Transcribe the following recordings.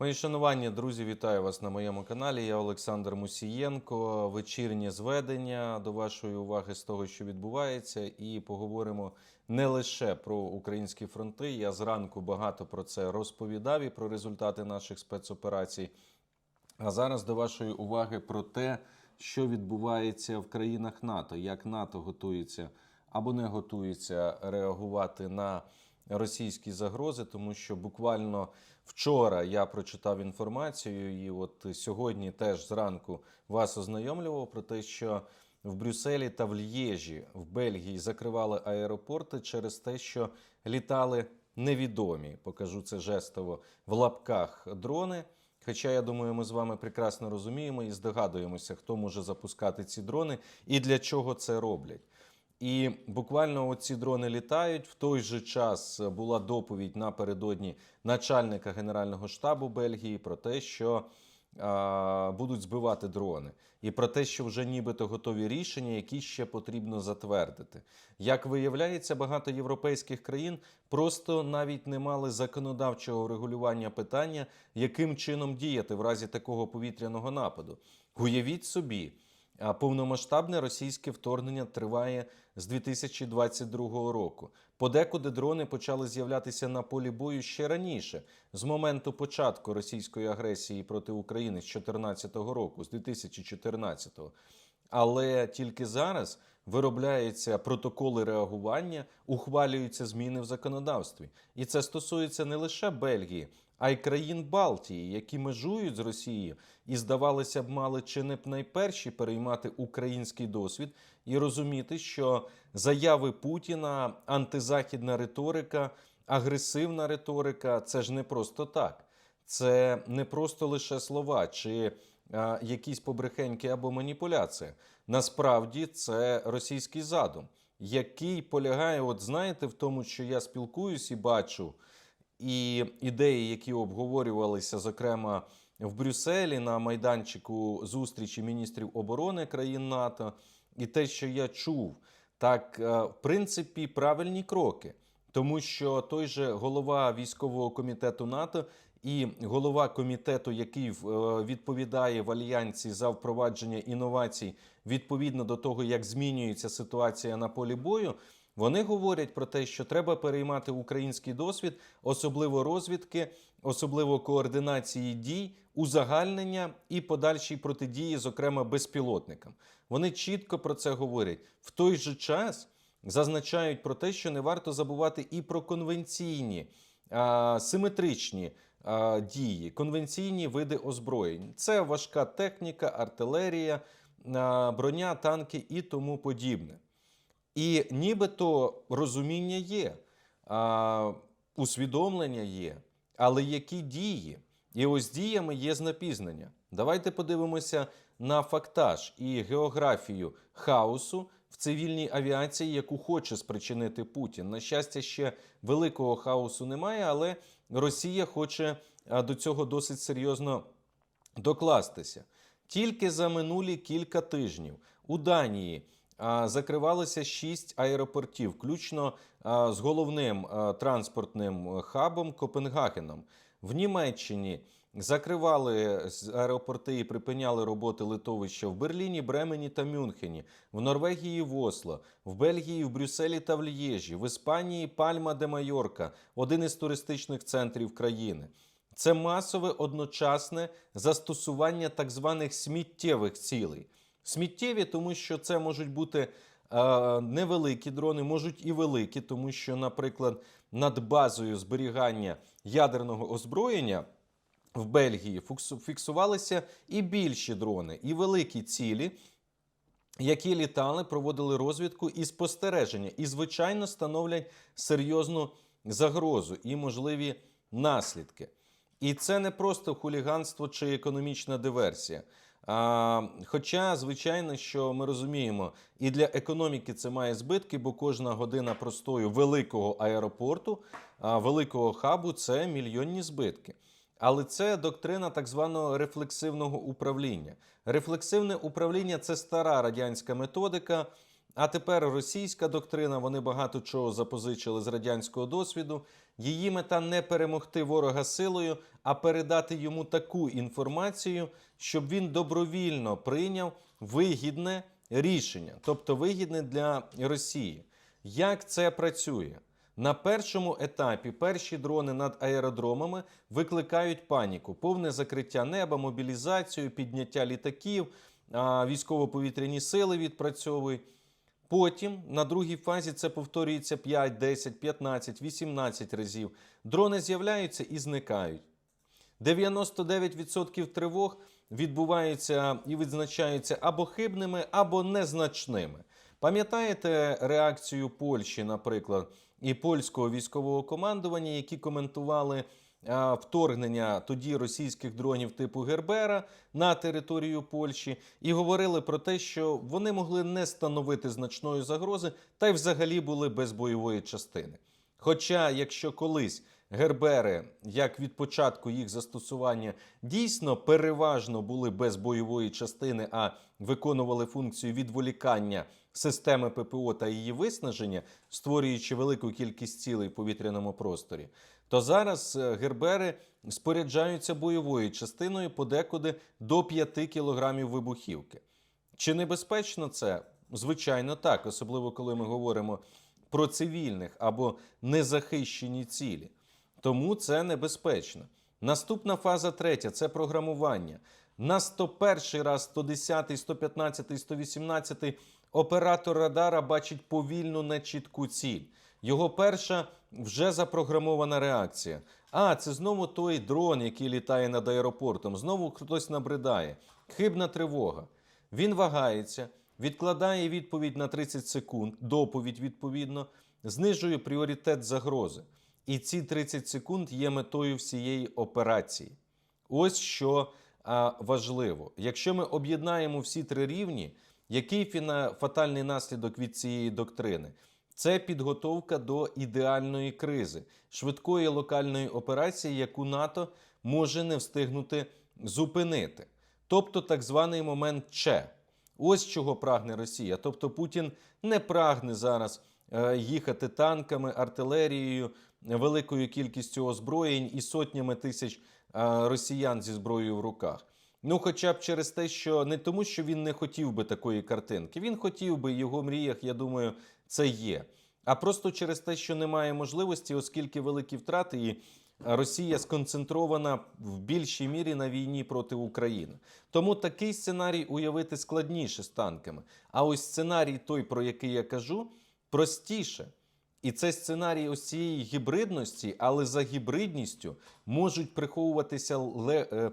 Мої шанування, друзі, вітаю вас на моєму каналі. Я Олександр Мусієнко. Вечірнє зведення до вашої уваги з того, що відбувається, і поговоримо не лише про українські фронти. Я зранку багато про це розповідав і про результати наших спецоперацій. А зараз до вашої уваги про те, що відбувається в країнах НАТО, як НАТО готується або не готується реагувати на російські загрози, тому що буквально вчора я прочитав інформацію, і от сьогодні теж зранку вас ознайомлював про те, що в Брюсселі та в Л'єжі в Бельгії закривали аеропорти через те, що літали невідомі. Покажу це жестово в лапках дрони. Хоча я думаю, ми з вами прекрасно розуміємо і здогадуємося, хто може запускати ці дрони і для чого це роблять. І буквально ці дрони літають. В той же час була доповідь напередодні начальника Генерального штабу Бельгії про те, що а, будуть збивати дрони, і про те, що вже нібито готові рішення, які ще потрібно затвердити. Як виявляється, багато європейських країн просто навіть не мали законодавчого регулювання питання, яким чином діяти в разі такого повітряного нападу. Уявіть собі. А повномасштабне російське вторгнення триває з 2022 року. Подекуди дрони почали з'являтися на полі бою ще раніше, з моменту початку російської агресії проти України з 2014 року, з 2014. Але тільки зараз виробляються протоколи реагування, ухвалюються зміни в законодавстві. І це стосується не лише Бельгії, а й країн Балтії, які межують з Росією і, здавалося б, мали чи не б найперші переймати український досвід і розуміти, що заяви Путіна, антизахідна риторика, агресивна риторика це ж не просто так. Це не просто лише слова чи якісь побрехеньки або маніпуляції. Насправді це російський задум, який полягає, от знаєте, в тому, що я спілкуюсь і бачу і ідеї, які обговорювалися, зокрема в Брюсселі на майданчику зустрічі міністрів оборони країн НАТО, і те, що я чув, так е, в принципі правильні кроки. Тому що той же голова військового комітету НАТО і голова комітету, який е, відповідає в альянсі за впровадження інновацій відповідно до того, як змінюється ситуація на полі бою. Вони говорять про те, що треба переймати український досвід, особливо розвідки, особливо координації дій, узагальнення і подальшій протидії, зокрема безпілотникам. Вони чітко про це говорять. В той же час зазначають про те, що не варто забувати і про конвенційні а, симетричні дії, конвенційні види озброєнь. Це важка техніка, артилерія, броня, танки і тому подібне. І нібито розуміння є, усвідомлення є, але які дії? І ось діями є знапізнення. Давайте подивимося на фактаж і географію хаосу в цивільній авіації, яку хоче спричинити Путін. На щастя, ще великого хаосу немає, але Росія хоче до цього досить серйозно докластися. Тільки за минулі кілька тижнів у Данії закривалося шість аеропортів, включно з головним транспортним хабом Копенгагеном. В Німеччині закривали аеропорти і припиняли роботи литовища в Берліні, Бремені та Мюнхені, в Норвегії в Осло, в Бельгії, в Брюсселі та в Л'єжі, в Іспанії Пальма де Майорка, один із туристичних центрів країни. Це масове одночасне застосування так званих сміттєвих цілей. Сміттєві, тому що це можуть бути е, невеликі дрони, можуть і великі, тому що, наприклад, над базою зберігання ядерного озброєння в Бельгії фіксувалися і більші дрони, і великі цілі, які літали, проводили розвідку і спостереження, і, звичайно, становлять серйозну загрозу і можливі наслідки. І це не просто хуліганство чи економічна диверсія. А, хоча, звичайно, що ми розуміємо, і для економіки це має збитки, бо кожна година простою великого аеропорту, великого хабу це мільйонні збитки. Але це доктрина так званого рефлексивного управління. Рефлексивне управління це стара радянська методика, А тепер російська доктрина, вони багато чого запозичили з радянського досвіду. Її мета не перемогти ворога силою, а передати йому таку інформацію, щоб він добровільно прийняв вигідне рішення, тобто вигідне для Росії. Як це працює? На першому етапі перші дрони над аеродромами викликають паніку, повне закриття неба, мобілізацію, підняття літаків, військово-повітряні сили відпрацьовують. Потім на другій фазі це повторюється 5, 10, 15, 18 разів. Дрони з'являються і зникають. 99% тривог відбуваються і відзначаються або хибними, або незначними. Пам'ятаєте реакцію Польщі, наприклад, і польського військового командування, які коментували вторгнення тоді російських дронів типу Гербера на територію Польщі, і говорили про те, що вони могли не становити значної загрози та й взагалі були без бойової частини. Хоча, якщо колись Гербери, як від початку їх застосування, дійсно переважно були без бойової частини, а виконували функцію відволікання системи ППО та її виснаження, створюючи велику кількість цілей в повітряному просторі, то зараз е, Гербери споряджаються бойовою частиною подекуди до 5 кілограмів вибухівки. Чи небезпечно це? Звичайно, так, особливо коли ми говоримо про цивільних або незахищені цілі. Тому це небезпечно. Наступна фаза третя це програмування. На 101 раз, 110, 115, 118 оператор радара бачить повільну нечітку ціль. Його перша вже запрограмована реакція. А, це знову той дрон, який літає над аеропортом. Знову хтось набридає. Хибна тривога. Він вагається, відкладає відповідь на 30 секунд, доповідь відповідно, знижує пріоритет загрози. І ці 30 секунд є метою всієї операції. Ось що а, важливо. Якщо ми об'єднаємо всі три рівні, який фатальний наслідок від цієї доктрини? Це підготовка до ідеальної кризи, швидкої локальної операції, яку НАТО може не встигнути зупинити. Тобто так званий момент Че. Ось чого прагне Росія. Тобто Путін не прагне зараз е, їхати танками, артилерією, великою кількістю озброєнь і сотнями тисяч е, росіян зі зброєю в руках. Ну, хоча б через те, що не тому, що він не хотів би такої картинки. Він хотів би, його мріях, я думаю, це є. А просто через те, що немає можливості, оскільки великі втрати, і Росія сконцентрована в більшій мірі на війні проти України. Тому такий сценарій уявити складніше з танками. А ось сценарій, той, про який я кажу, простіше. І це сценарій ось цієї гібридності, але за гібридністю можуть приховуватися е, е,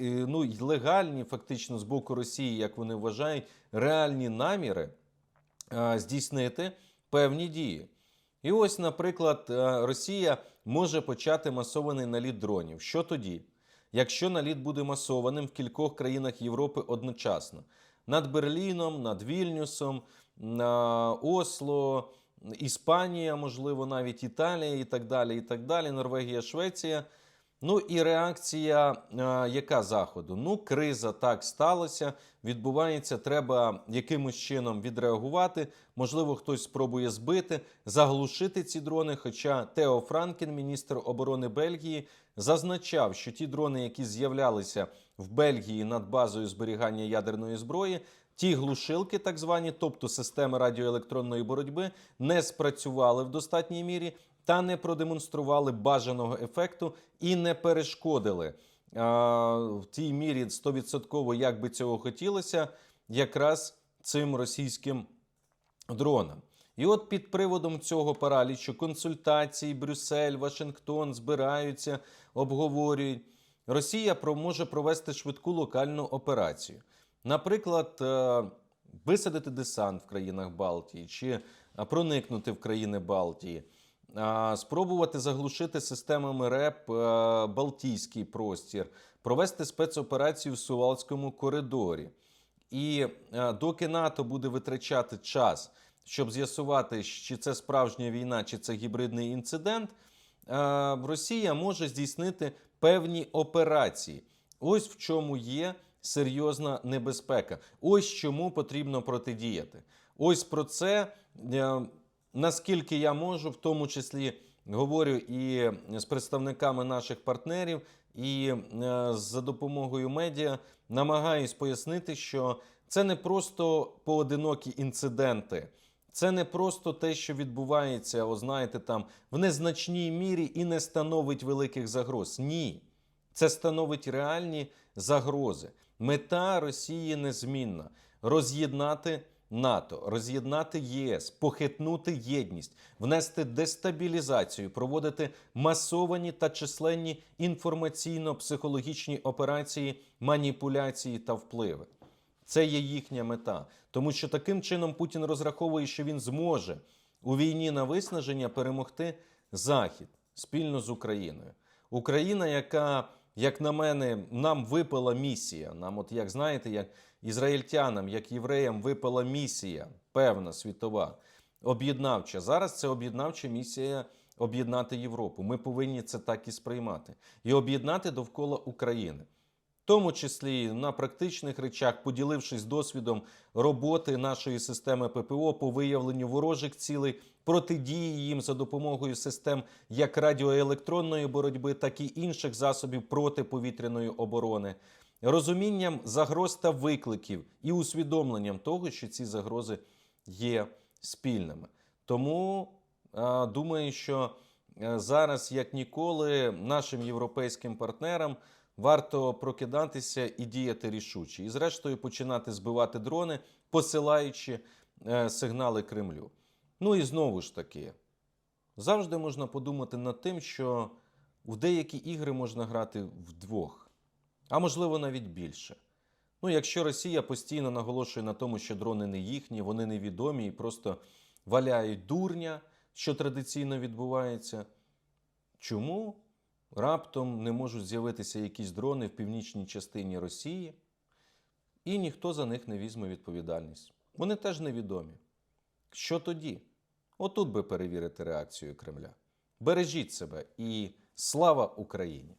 ну, легальні, фактично, з боку Росії, як вони вважають, реальні наміри здійснити певні дії. І ось, наприклад, е, Росія може почати масований наліт дронів. Що тоді? Якщо наліт буде масованим в кількох країнах Європи одночасно: над Берліном, над Вільнюсом, на Осло, Іспанія, можливо, навіть Італія і так далі, і так далі, Норвегія, Швеція. Ну і реакція, е, яка заходу? Ну, криза так сталося, відбувається, треба якимось чином відреагувати. Можливо, хтось спробує збити, заглушити ці дрони. Хоча Тео Франкен, міністр оборони Бельгії, зазначав, що ті дрони, які з'являлися в Бельгії над базою зберігання ядерної зброї, ті глушилки, так звані, тобто системи радіоелектронної боротьби, не спрацювали в достатній мірі та не продемонстрували бажаного ефекту і не перешкодили а, в тій мірі 100%, як би цього хотілося, якраз цим російським дронам. І от під приводом цього паралічу консультації, Брюссель, Вашингтон збираються, обговорюють. Росія може провести швидку локальну операцію. Наприклад, е, висадити десант в країнах Балтії чи е, проникнути в країни Балтії, спробувати заглушити системами РЕП е, Балтійський простір, провести спецоперацію в Сувалському коридорі. І е, доки НАТО буде витрачати час, щоб з'ясувати, чи це справжня війна, чи це гібридний інцидент, е, Росія може здійснити певні операції. Ось в чому є серйозна небезпека. Ось чому потрібно протидіяти. Ось про це, е, наскільки я можу, в тому числі говорю і з представниками наших партнерів, і е, за допомогою медіа намагаюсь пояснити, що це не просто поодинокі інциденти. Це не просто те, що відбувається, о, знаєте, там в незначній мірі і не становить великих загроз. Ні, це становить реальні загрози. Мета Росії незмінна роз'єднати НАТО, роз'єднати ЄС, похитнути єдність, внести дестабілізацію, проводити масовані та численні інформаційно-психологічні операції, маніпуляції та впливи. Це є їхня мета, тому що таким чином Путін розраховує, що він зможе у війні на виснаження перемогти Захід спільно з Україною. Україна, яка, як на мене, нам випала місія. Нам, от як знаєте, як ізраїльтянам, як євреям, випала місія, певна світова, об'єднавча. Зараз це об'єднавча місія об'єднати Європу. Ми повинні це так і сприймати і об'єднати довкола України. Тому числі на практичних речах, поділившись досвідом роботи нашої системи ППО по виявленню ворожих цілей, протидії їм за допомогою систем як радіоелектронної боротьби, так і інших засобів протиповітряної оборони, розумінням загроз та викликів і усвідомленням того, що ці загрози є спільними. Тому думаю, що зараз, як ніколи, нашим європейським партнерам варто прокидатися і діяти рішуче, і зрештою починати збивати дрони, посилаючи е, сигнали Кремлю. Ну і знову ж таки, завжди можна подумати над тим, що в деякі ігри можна грати вдвох, а можливо навіть більше. Ну, якщо Росія постійно наголошує на тому, що дрони не їхні, вони невідомі і просто валяють дурня, що традиційно відбувається. Чому раптом не можуть з'явитися якісь дрони в північній частині Росії, і ніхто за них не візьме відповідальність? Вони теж невідомі. Що тоді? Отут би перевірити реакцію Кремля. Бережіть себе і слава Україні!